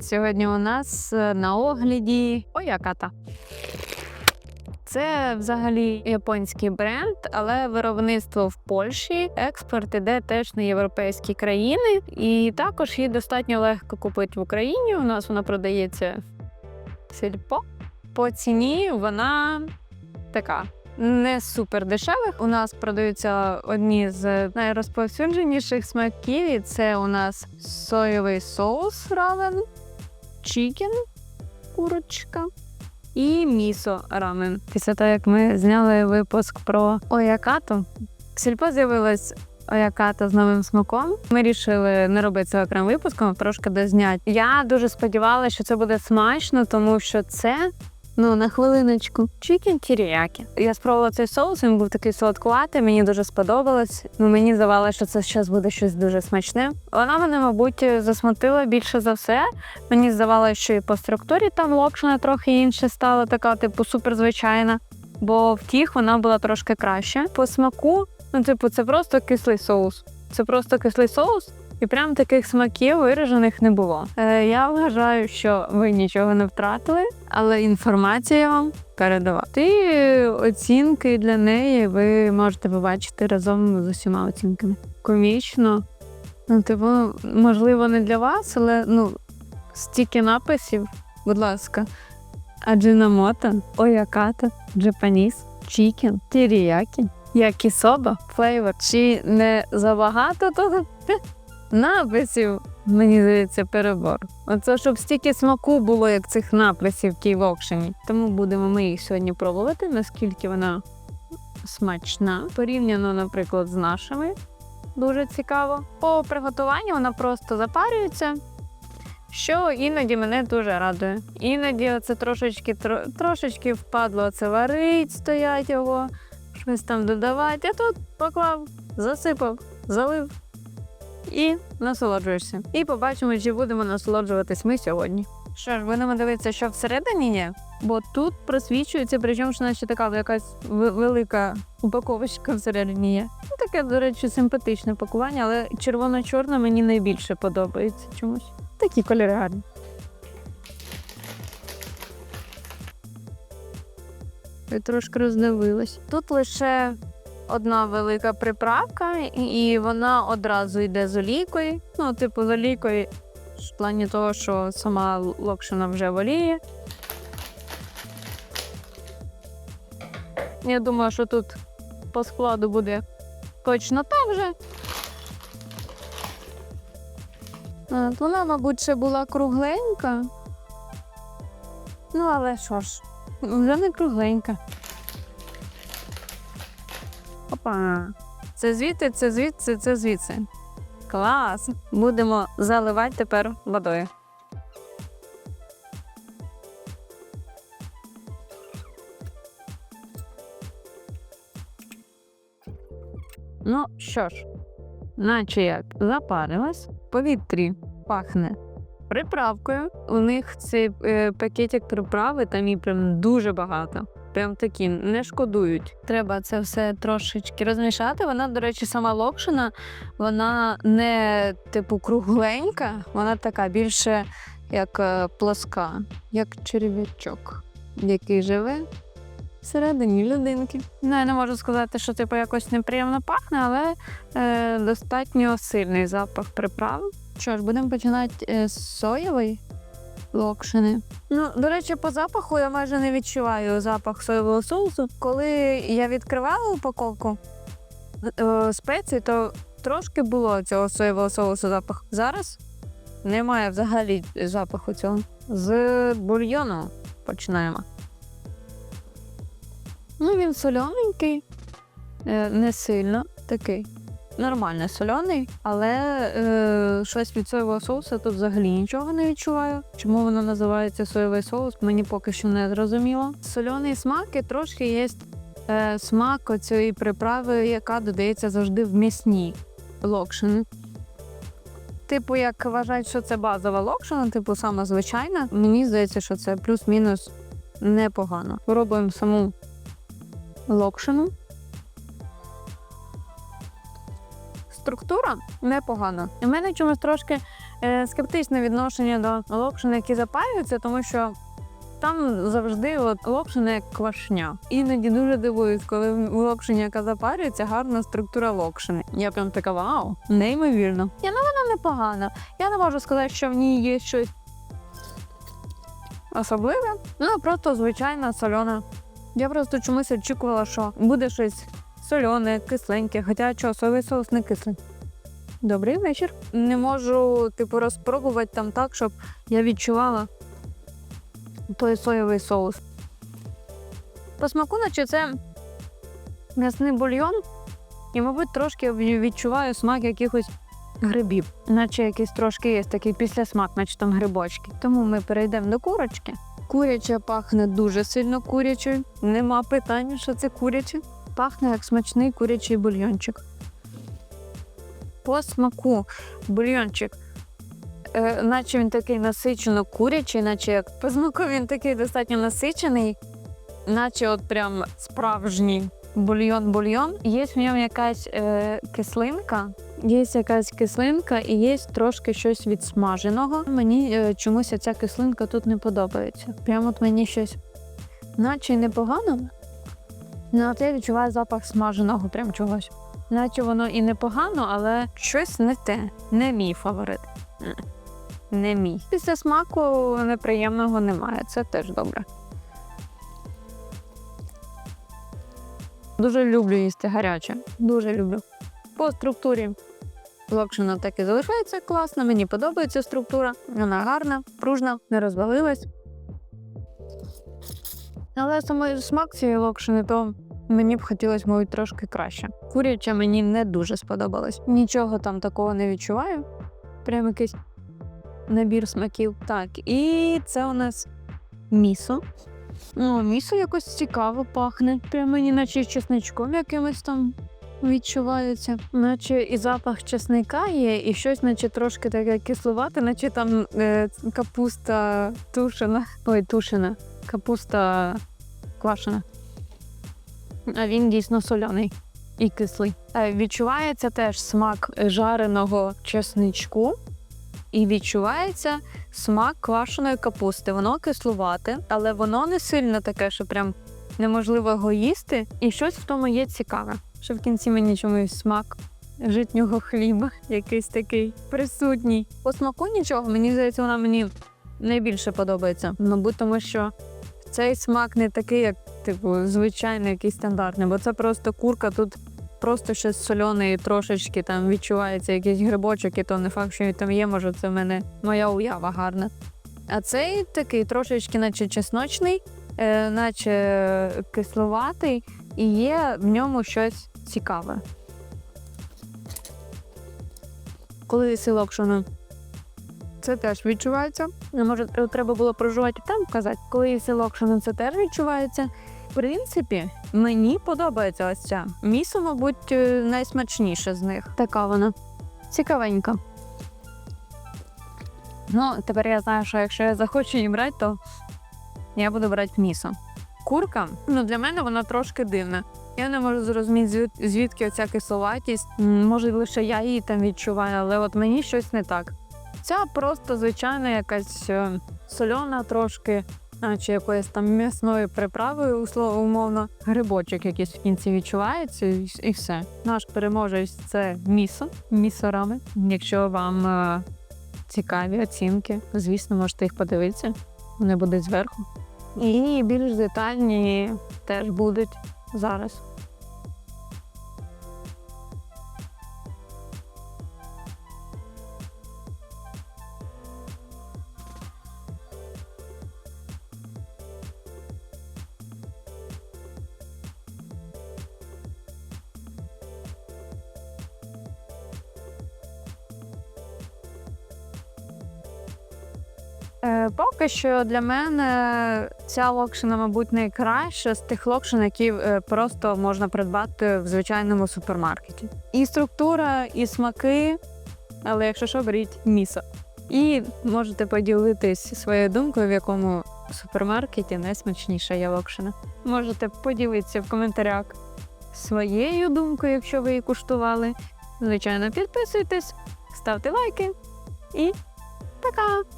Сьогодні у нас е, на огляді Ояката. Це взагалі японський бренд, але виробництво в Польщі. Експорт іде теж на європейські країни, і також її достатньо легко купити в Україні. У нас вона продається в сільпо. По ціні вона така. Не супер дешевих. У нас продаються одні з найрозповсюдженіших смаків. І це у нас соєвий соус рамен, чікен, курочка і місо рамен. Після того, як ми зняли випуск про оякату, сільпо з'явилась ояката з новим смаком. Ми рішили не робити це окремим випуском, а трошки дозняти. Я дуже сподівалася, що це буде смачно, тому що це. Ну, на хвилиночку. Чікен тіріякі. Я спробувала цей соус, він був такий солодкуватий, мені дуже сподобалось. Ну, мені здавалося, що це зараз буде щось дуже смачне. Вона мене, мабуть, засмутила більше за все. Мені здавалося, що і по структурі там локшина трохи інша стала, така, типу, суперзвичайна. Бо в тих вона була трошки краще. По смаку, ну, типу, це просто кислий соус. Це просто кислий соус. І прям таких смаків виражених не було. Е, я вважаю, що ви нічого не втратили, але інформацію я вам передала. І оцінки для неї ви можете побачити разом з усіма оцінками. Комічно. Ну, типу, можливо, не для вас, але ну, стільки написів, будь ласка. Аджинамото, ояката, джапаніс, чікен, тіріякі, якісоба, флейвор. Чи не забагато того? Написів, мені здається, перебор. Оце щоб стільки смаку було, як цих написів в тій локшині. Тому будемо ми їх сьогодні пробувати, наскільки вона смачна. Порівняно, наприклад, з нашими. Дуже цікаво. По приготуванню вона просто запарюється. Що іноді мене дуже радує. Іноді це трошечки тро, трошечки впадло це варить, стоять його, щось там додавати. А тут поклав, засипав, залив і насолоджуєшся. І побачимо, чи будемо насолоджуватись ми сьогодні. Що ж, будемо дивитися, що всередині є, бо тут просвічується, причому що наче така якась велика упаковочка всередині є. Ну, таке, до речі, симпатичне пакування, але червоно-чорне мені найбільше подобається чомусь. Такі кольори гарні. Я трошки роздивилась. Тут лише одна велика приправка, і- вона одразу йде з олійкою. Ну, типу, з олійкою в плані того, що сама локшина вже в олії. Я думаю, що тут по складу буде точно так же. Вона, мабуть, ще була кругленька. Ну, але що ж, вже не кругленька. Опа. Це звідти, це звідси, це звідси. Клас. Будемо заливати тепер водою. Ну що ж, наче як запарилась, в повітрі пахне приправкою. У них цей е, пакетик приправи, там її прям дуже багато. Прям такі не шкодують. Треба це все трошечки розмішати. Вона, до речі, сама локшина, вона не типу кругленька, вона така більше як е, плоска, як черв'ячок, який живе всередині людинки. Ну, я не можу сказати, що типу якось неприємно пахне, але е, достатньо сильний запах приправ. Що ж, будемо починати е, з соєвої локшини. Ну, до речі, по запаху я майже не відчуваю запах соєвого соусу. Коли я відкривала упаковку е, спецій, то трошки було цього соєвого соусу запах. Зараз немає взагалі запаху цього. З бульйону починаємо. Ну, він солененький, е, не сильно такий. Нормально соляний, але е, щось від соєвого соусу тут взагалі нічого не відчуваю. Чому воно називається соєвий соус, мені поки що не зрозуміло. Соляний смак і трошки є е, смак цієї приправи, яка додається завжди в м'ясні локшини. Типу, як вважають, що це базова локшина, типу сама звичайна. Мені здається, що це плюс-мінус непогано. Пробуємо саму локшину. Структура непогана. У мене чомусь трошки е, скептичне відношення до локшин, які запаюються, тому що там завжди от локшина як квашня. Іноді дуже дивуюсь, коли в локшині, яка запарюється, гарна структура локшини. Я прям така вау, неймовірно. Я ну вона непогана. Я не можу сказати, що в ній є щось особливе. Ну просто звичайна сольона. Я просто чомусь очікувала, що буде щось солене, кисленьке, хоча чого, соєвий соус не кислий. Добрий вечір. Не можу, типу, розпробувати там так, щоб я відчувала той соєвий соус. По смаку, наче це м'ясний бульйон, і, мабуть, трошки відчуваю смак якихось грибів, наче якийсь трошки є такий післясмак, наче там грибочки. Тому ми перейдемо до курочки. Куряче пахне дуже сильно курячою. Нема питань, що це куряче. Пахне як смачний курячий бульйончик. По смаку бульйончик. Е, наче він такий насичено курячий, наче як по смаку він такий достатньо насичений, наче от прям справжній бульйон-бульйон. Є в ньому якась е, кислинка, є якась кислинка і є трошки щось від смаженого. Мені е, чомусь ця кислинка тут не подобається. Прямо от мені щось, наче непогано. Ну, от я відчуваю запах смаженого, прям чогось. Наче воно і непогано, але щось не те, не мій фаворит. Не мій. Після смаку неприємного немає, це теж добре. Дуже люблю їсти гаряче. Дуже люблю. По структурі локшина так і залишається класно. Мені подобається структура. Вона гарна, пружна, не розвалилась. Але саме смак цієї локшини, то мені б хотілося, мабуть, трошки краще. Куряча мені не дуже сподобалось. Нічого там такого не відчуваю. Прям якийсь набір смаків. Так, і це у нас місо. Ну, місо якось цікаво пахне. Прям мені наче чесничком якимось там відчувається. Наче і запах чесника є, і щось, наче трошки таке кисловате, наче там е, капуста тушена. Ой, тушена. Капуста квашена. А він дійсно соляний і кислий. Е, відчувається теж смак жареного чесничку. І відчувається смак квашеної капусти. Воно кислувате, але воно не сильно таке, що прям неможливо його їсти. І щось в тому є цікаве. Що в кінці мені чомусь смак житнього хліба, якийсь такий присутній. По смаку нічого, мені здається, вона мені найбільше подобається. Мабуть, тому що цей смак не такий, як типу звичайний, якийсь стандартний, бо це просто курка тут. Просто соляне і трошечки там відчувається якийсь грибочок, і то не факт, що він там є, може, це в мене моя уява гарна. А цей такий трошечки, наче чесночний, е, наче кисловатий, і є в ньому щось цікаве. Коли їси локшину, це теж відчувається. Ну, Може, треба було проживати там казати. Коли їси локшину, це теж відчувається. В принципі, мені подобається ось ця. Місо, мабуть, е, найсмачніше з них. Така вона. Цікавенька. Ну, тепер я знаю, що якщо я захочу її брати, то я буду брати місо. Курка, ну для мене вона трошки дивна. Я не можу зрозуміти, звідки оця кисловатість. Може, лише я її там відчуваю, але от мені щось не так. Ця просто звичайна якась е, сольона трошки, наче якоїсь там м'ясної приправи, условно, умовно, грибочок якийсь в кінці відчувається, і, все. Наш переможець це місо, місорами. Якщо вам е, цікаві оцінки, звісно, можете їх подивитися. Вони будуть зверху. І більш детальні теж будуть зараз. Е, Поки що для мене ця локшина, мабуть, найкраща з тих локшин, які е, просто можна придбати в звичайному супермаркеті. І структура, і смаки, але якщо що, беріть місо. І можете поділитись своєю думкою, в якому супермаркеті найсмачніша є локшина. Можете поділитися в коментарях своєю думкою, якщо ви її куштували. Звичайно, підписуйтесь, ставте лайки і Пока!